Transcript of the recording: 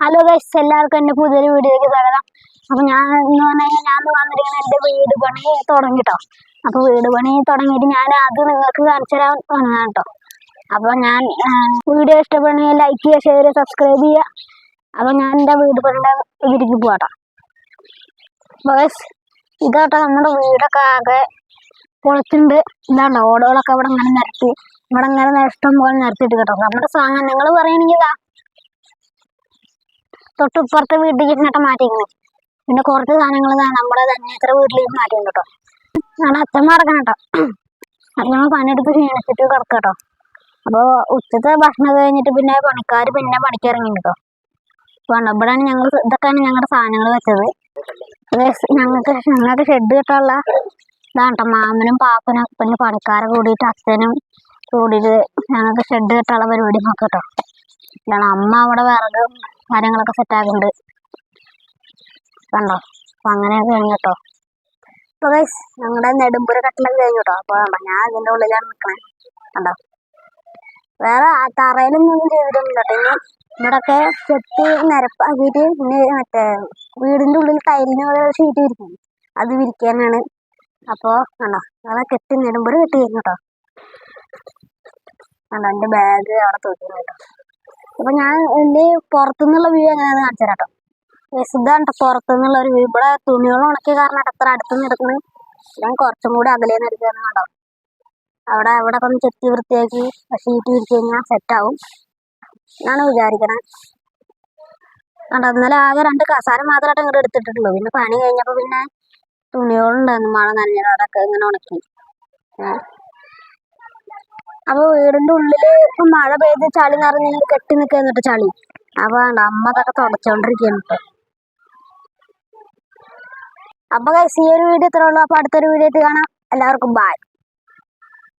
Hello guys എല്ലാവർക്കും എന്റെ പുതിയൊരു വീഡിയോയ്ക്ക് സ്വാഗതം. അപ്പം ഞാൻ എന്ന് പറഞ്ഞു കഴിഞ്ഞാൽ ഞാൻ വന്നിരിക്കുന്നത് എന്റെ വീട് പണി തുടങ്ങിട്ടോ. അപ്പോൾ വീട് പണി തുടങ്ങിയിട്ട് ഞാൻ അത് നിങ്ങൾക്ക് കാണിച്ചു തരാൻ വന്നതാണ് കേട്ടോ അപ്പോൾ ഞാൻ വീഡിയോ ഇഷ്ടപ്പെടുന്നെങ്കിൽ ലൈക്ക് ചെയ്യുക ഷെയർ ചെയ്യുക സബ്സ്ക്രൈബ് ചെയ്യുക. അപ്പോൾ ഞാൻ എന്റെ വീട് പണിയുടെ വീട്ടിലേക്ക് പോകട്ടോ ഗൈസ് ഇതാട്ടോ നമ്മുടെ വീടൊക്കെ ആകെ പൊളിച്ചിട്ടുണ്ട്. ഇതാണ്ടോ ഓടുകളൊക്കെ ഇവിടെ ഇങ്ങനെ നിരത്തി ഇവിടെ ഇങ്ങനെ ഇഷ്ടം പോലെ നിരത്തിയിട്ട് കേട്ടോ നമ്മുടെ സാധനങ്ങൾ പറയുകയാണെങ്കിൽ ഇതാ തൊട്ട് വീട്ടിൽ ഇരുന്നിട്ട് മാറ്റിക്കണേ പിന്നെ കുറച്ച് സാധനങ്ങൾ നമ്മുടെ തന്നെ ഇത്ര വീട്ടിലേക്ക് മാറ്റിയിട്ടുണ്ട് കേട്ടോ ഞങ്ങളുടെ അച്ഛമ്മ കിടക്കണം കേട്ടോ അച്ഛമ്മ പണിയെടുത്ത് ക്ഷീണിച്ചിട്ട് കിടക്കാം കേട്ടോ അപ്പോൾ ഉച്ചത്തെ ഭക്ഷണം കഴിഞ്ഞിട്ട് പിന്നെ പണിക്കാർ പിന്നെ പണിക്ക് ഇറങ്ങി കേട്ടോ അപ്പോൾ ഇവിടെയാണ് ഞങ്ങൾ ഇതൊക്കെയാണ് ഞങ്ങളുടെ സാധനങ്ങൾ വെച്ചത്. ഞങ്ങൾക്ക് ഞങ്ങൾക്ക് ഷെഡ് കിട്ടാനുള്ള ഇതാണ് കേട്ടോ മാമനും പാപ്പനും പിന്നെ പണിക്കാരെ കൂടിയിട്ട് അച്ഛനും കൂടിയിട്ട് ഞങ്ങൾക്ക് ഷെഡ് കിട്ടാനുള്ള പരിപാടി നോക്കാം കേട്ടോ അമ്മ അവിടെ വിറക് കാര്യങ്ങളൊക്കെ സെറ്റാക്കുന്നുണ്ട് കണ്ടോ? അപ്പൊ അങ്ങനെ കഴിഞ്ഞു കേട്ടോ. അപ്പൊ ഗൈസ് ഞങ്ങളുടെ നെടുമ്പുര കട്ടിലൊക്കെ കഴിഞ്ഞു കേട്ടോ. അപ്പൊ കണ്ടോ ഞാൻ ഇതിന്റെ ഉള്ളിലാണ് നിൽക്കണേ കണ്ടോ? വേറെ തറയിലും തറയിലൊന്നും ചെയ്തിട്ടൊന്നുമില്ല കേട്ടോ. ഇനി ഇവിടൊക്കെ ചെത്തി നിരപ്പാക്കിയിട്ട് പിന്നെ മറ്റേ വീടിന്റെ ഉള്ളിൽ ടൈലിന് ഷീറ്റ് വിരിക്കും അത് വിരിക്കാനാണ്. അപ്പോൾ കണ്ടോ അതെ കെട്ടി നെടുമ്പുര കെട്ടി കഴിഞ്ഞു കേട്ടോ. കണ്ടോ എന്റെ ബാഗ് അവിടെ തൂക്കുന്നു കേട്ടോ. അപ്പൊ ഞാൻ എന്റെ പുറത്തുനിന്നുള്ള വ്യൂ എങ്ങനെയാന്ന് കാണിച്ചു തരാട്ടോ ഇതാണ് പുറത്തുനിന്നുള്ള ഒരു വ്യൂ ഇവിടെ തുണികൾ ഉണക്കിയ കാരണം അത്ര അടുത്തുനിന്ന് എടുക്കുന്നു ഞാൻ കുറച്ചും കൂടി അകലേന്ന് എടുക്കുകയാണ് കണ്ടോ? അവിടെ അവിടെ ഒന്ന് ചെത്തി വൃത്തിയാക്കി ഷീറ്റ് വിരിച്ചു കഴിഞ്ഞാൽ സെറ്റാവും എന്നാണ് വിചാരിക്കണേ. കണ്ടോ ഇന്നലെ ആകെ രണ്ട് കസാര മാത്രമായിട്ട് ഇങ്ങോട്ട് എടുത്തിട്ടുള്ളൂ. പിന്നെ പണി കഴിഞ്ഞപ്പോൾ പിന്നെ തുണികളുണ്ടായിരുന്നു. മഴ നനഞ്ഞത് അതൊക്കെ ഇങ്ങനെ ഉണക്കി. ഏ. അപ്പൊ വീടിന്റെ ഉള്ളിൽ ഇപ്പൊ മഴ പെയ്ത് ചളി നിറഞ്ഞ് കെട്ടി നിൽക്കുന്നിട്ട് ചളി. അപ്പൊ അമ്മ അതൊക്കെ തുടച്ചോണ്ടിരിക്കുന്നു അപ്പൊ ഈ ഒരു വീഡിയോ ഇത്രേ ഉള്ളൂ. അപ്പൊ അടുത്തൊരു വീഡിയോ ആയിട്ട് കാണാം. എല്ലാവർക്കും ബൈ